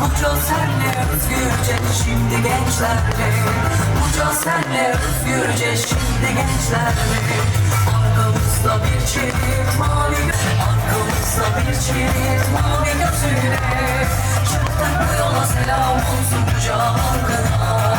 Buca senle özgürce şimdi gençlerle. Buca senle özgürce şimdi gençlerle Arkamızda bir çift mavi Arkamızda bir çift mavi gözüyle Çıktık bu yola selam olsun Buca halkına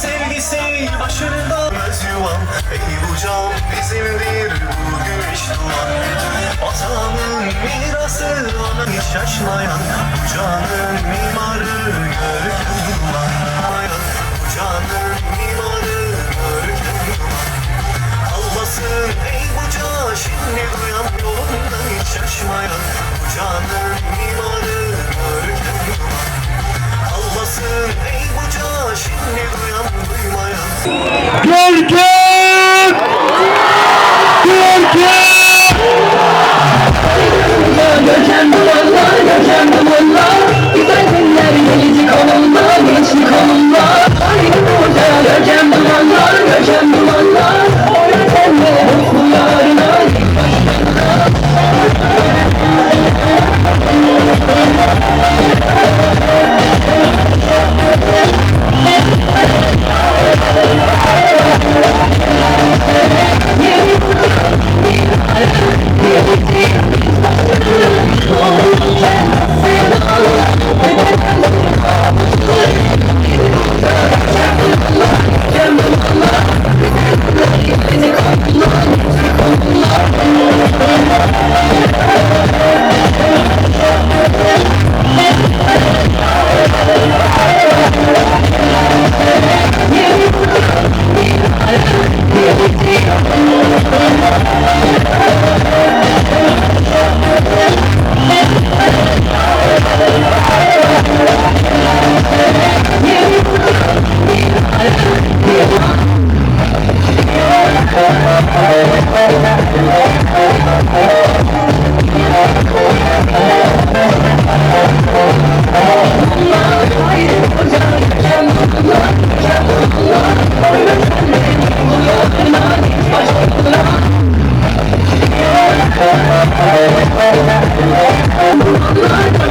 sevgisi başarıdan Öz yuvam ey bucağım bizimdir bu güneş duvar Vatanın mirası ona hiç şaşmayan. Bucağın mimarı görkem var Bucağın mimarı görkem var Kalmasın ey bucağı şimdi duyan. Yolundan hiç şaşmayan. Bucağının mimarı görkem duman Kalmasın ey bucağı şimdi Get it,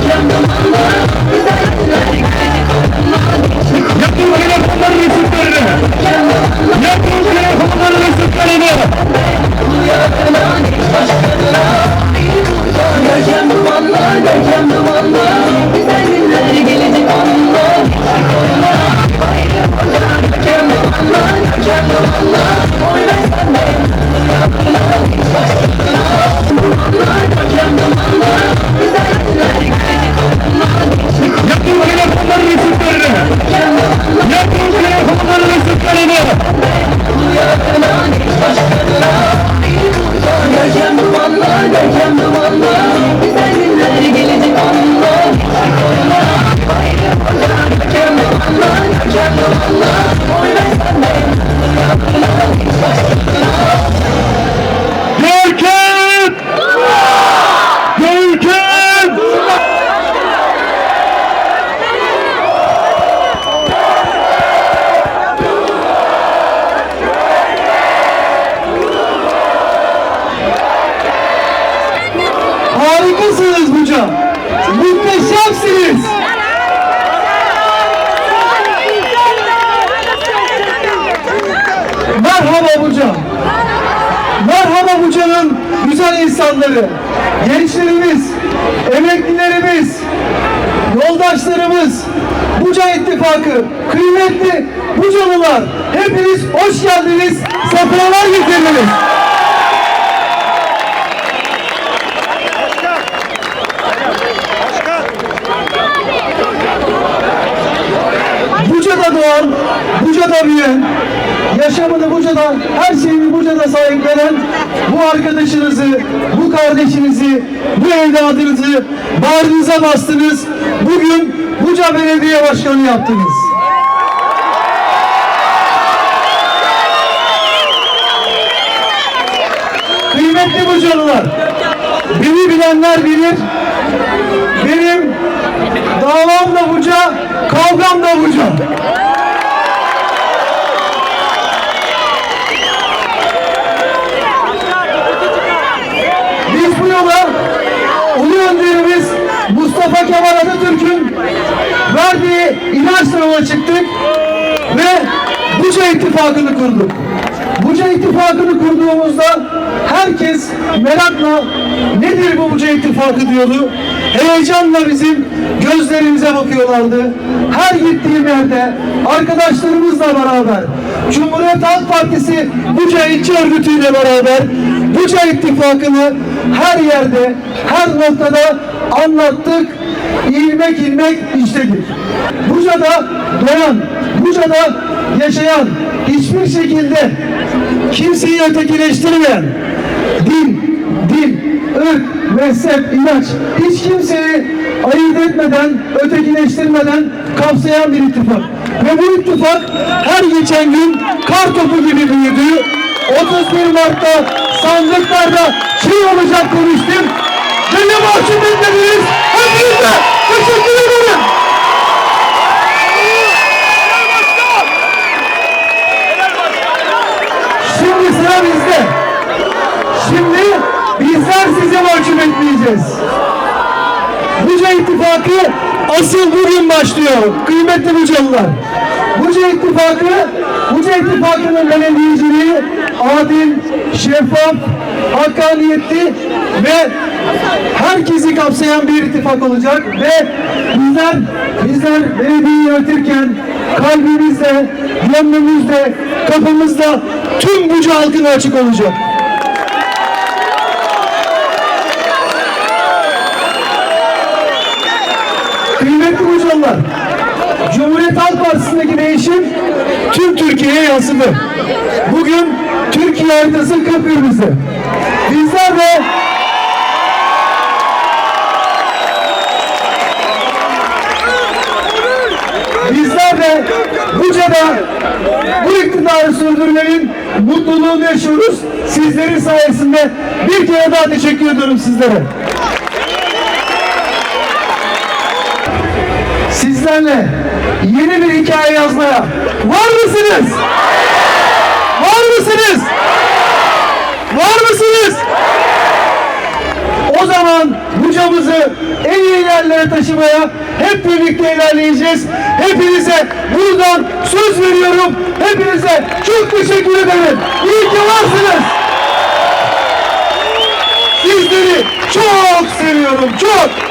Yakın Yakın telefonların ısıklarını! Yakın telefonların ısıklarını! Görkem dumanlar, görkem dumanlar Harikasınız Buca. Muhteşemsiniz. Merhaba Buca. Merhaba Buca'nın güzel insanları, gençlerimiz, emeklilerimiz, yoldaşlarımız, Buca İttifakı, kıymetli Bucalılar, hepiniz hoş geldiniz, sefalar getirdiniz. Buca'da büyüyen, yaşamını Buca'da, her şeyini Buca'da sahiplenen bu arkadaşınızı, bu kardeşinizi, bu evladınızı bağrınıza bastınız. Bugün Buca Belediye Başkanı yaptınız. Kıymetli Bucalılar, beni bilenler bilir, benim davam da Buca, kavgam da Buca. Kemal Atatürk'ün verdiği inançla yola çıktık ve Buca İttifakı'nı kurduk. Buca İttifakı'nı kurduğumuzda herkes merakla nedir bu Buca İttifakı diyordu. Heyecanla bizim gözlerimize bakıyorlardı. Her gittiğim yerde arkadaşlarımızla beraber Cumhuriyet Halk Partisi Buca İlçe Örgütü ile beraber Buca İttifakı'nı her yerde, her noktada anlattık. İlmek ilmek işledik. Buca'da doyan, Buca'da yaşayan, hiçbir şekilde kimseyi ötekileştirmeyen, din, din, ırk, mezhep, inanç, hiç kimseyi ayırt etmeden, ötekileştirmeden kapsayan bir ittifak. Ve bu ittifak her geçen gün kar topu gibi büyüdü. 31 Mart'ta sandıklarda şey olacak konuştum. Beni mahcup etmediniz. Hepinize teşekkür ederim. Şimdi sıra bizde. Şimdi bizler sizi etmeyeceğiz. Buca İttifakı asıl bugün başlıyor kıymetli Bucalılar. Buca İttifakı, Buca İttifakı'nın belediyeciliği adil, şeffaf, hakkaniyetli ve herkesi kapsayan bir ittifak olacak ve bizler bizler belediyeyi yönetirken kalbimizde, gönlümüzde, kapımızda tüm Buca halkına açık olacak. Kıymetli Bucalılar, Cumhuriyet Halk Partisi'ndeki değişim tüm Türkiye'ye yansıdı. Bugün Türkiye haritası kıpkırmızı. Bizler de Bizler de Buca'da bu iktidarı sürdürmenin mutluluğunu yaşıyoruz. Sizlerin sayesinde bir kere daha teşekkür ediyorum sizlere. Sizlerle yeni bir hikaye yazmaya var mısınız? Var mısınız? Var mısınız? O zaman Buca'mızı en iyi yerlere taşımaya hep birlikte ilerleyeceğiz. Hepinize buradan söz veriyorum. Hepinize çok teşekkür ederim. İyi ki varsınız. Sizleri çok seviyorum. Çok.